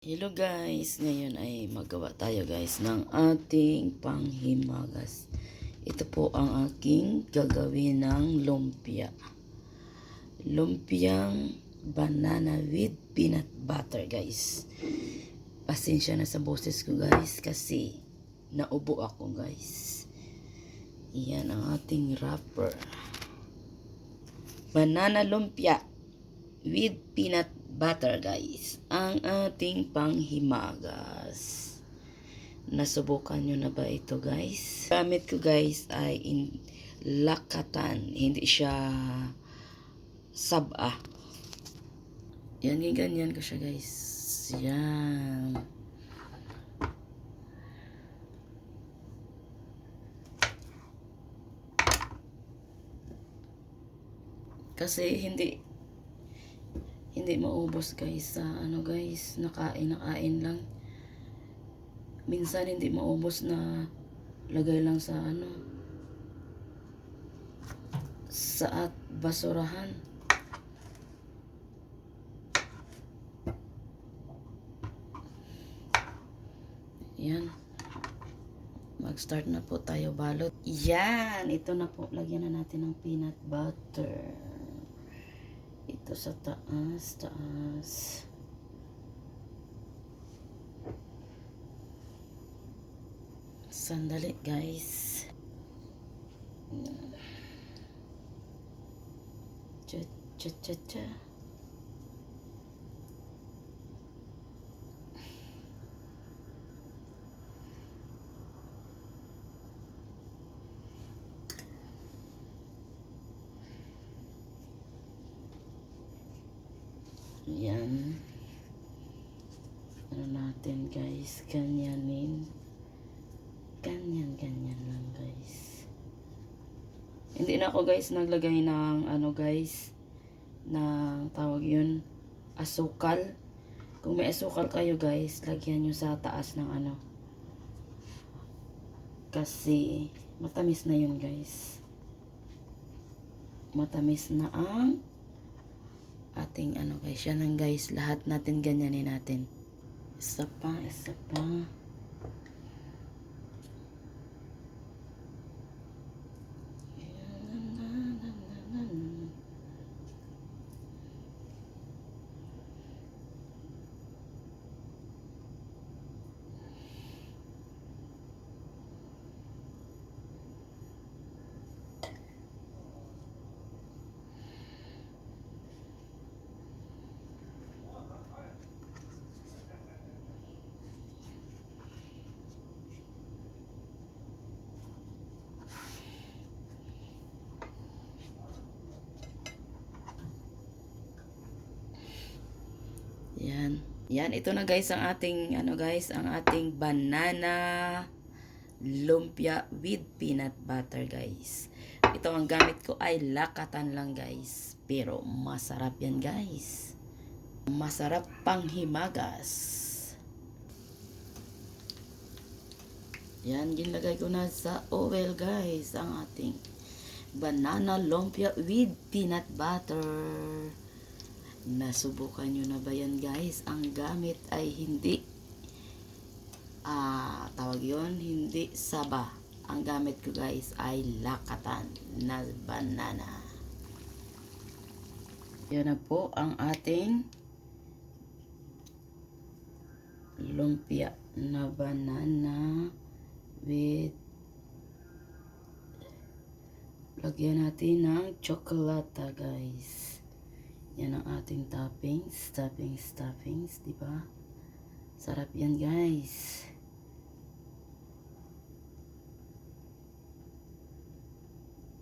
Hello guys, ngayon ay magawa tayo guys ng ating panghimagas. Ito po ang aking gagawin ng lumpia. Lumpiang banana with peanut butter guys. Pasensya na sa boses ko guys kasi naubo ako guys. Iyan ang ating wrapper. Banana lumpia with peanut butter guys ang ating panghimagas. Nasubukan nyo na ba ito guys? Gamit ko guys ay in lakatan. Hindi siya saba yan ganyan ko siya guys. Yan. Kasi hindi hindi maubos guys sa ano guys nakain nakain lang. Minsan hindi maubos na lagay lang sa ano sa at basurahan. Yan. Mag start na po tayo balot. Yan! Ito na po. Lagyan na natin ng peanut butter ito sa taas, taas. Sandali, guys. Cha, cha, cha, cha. Yan. Ano natin guys, ganyanin. Ganyan, ganyan lang guys. Hindi na ako guys naglagay ng ano guys, ng tawag yun, asukal. Kung may asukal kayo guys, lagyan nyo sa taas ng ano. Kasi matamis na yun guys. Matamis na ang ating ano guys, yan ang guys, lahat natin ganyanin natin. Isa pa, isa pa. Yan. Yan, ito na guys ang ating ano guys, ang ating banana lumpia with peanut butter guys. Ito ang gamit ko ay lakatan lang guys. Pero masarap yan guys. Masarap pang himagas. Yan, ginlagay ko na sa oil guys ang ating banana lumpia with peanut butter. Nasubukan nyo na ba yan guys? Ang gamit ay hindi ah tawag yon hindi saba. Ang gamit ko guys ay lakatan na banana. Yan na po ang ating lumpia na banana with lagyan natin ng tsokolata guys. Yan ang ating toppings, toppings, toppings, di ba? Sarap yan, guys.